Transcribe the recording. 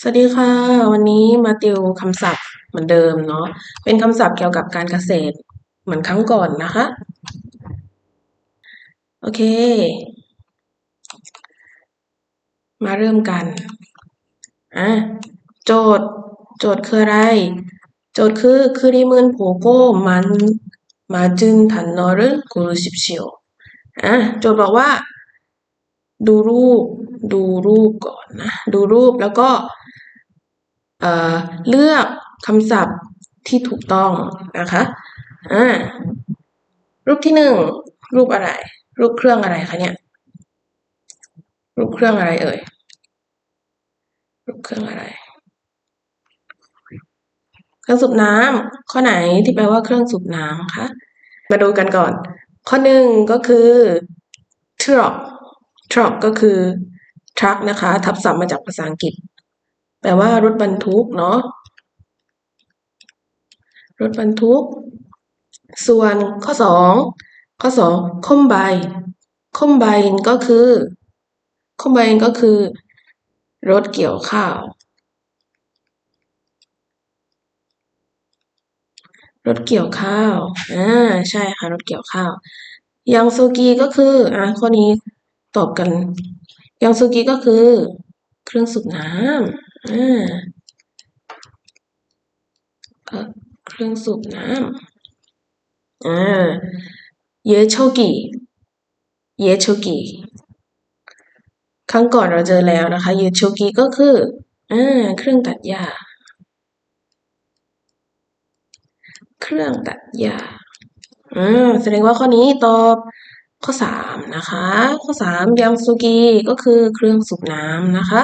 สวัสดีค่ะ วันนี้มาติวคำศัพท์เหมือนเดิมเนาะเป็นคำศัพท์เกี่ยวกับการเกษตรเหมือนครั้งก่อนนะคะ โอเค มาเริ่มกันอะโจทย์โจทย์คืออะไร โจทย์คือครีมืนโผโก้มันมาจึนทันนอรึกูรูสิบเชียวอะโจทย์บอกว่า ดูรูปดูรูปก่อนนะ ดูรูปแล้วก็ เเลือกคำศัพท์ที่ถูกต้องนะคะอ่ารูปที่หนึ่งรูปอะไร รูปเครื่องอะไรคะเนี่ย รูปเครื่องอะไรเอ่ย รูปเครื่องอะไร เครื่องสูบน้ำข้อไหนที่แปลว่าเครื่องสูบน้ำคะ มาดูกันก่อน ข้อหนึ่งก็คือ truck truck ก็คือ truck นะคะ ทับศัพท์มาจากภาษาอังกฤษ แปลว่ารถบรรทุกเนาะรถบรรทุก ส่วนข้อสองข้อสอง combine combine ก็คือ combine ก็คือ รถเกี่ยวข้าว รถเกี่ยวข้าวอ่าใช่ค่ะรถเกี่ยวข้าว ยังซูกีก็คืออ่าข้อนี้ตอบกัน ยังซูกีก็คือ เครื่องสูบน้ำ อ่าเครื่องสูบน้ำอ่าเยโชกิเยโชกิครั้งก่อนเราเจอแล้วนะคะเยโชกิก็คืออ่าเครื่องตัดหญ้าเครื่องตัดหญ้าอ่าแสดงว่าข้อนี้ตอบข้อสามนะคะ ข้อสามยังซูกิก็คือเครื่องสูบน้ำนะคะ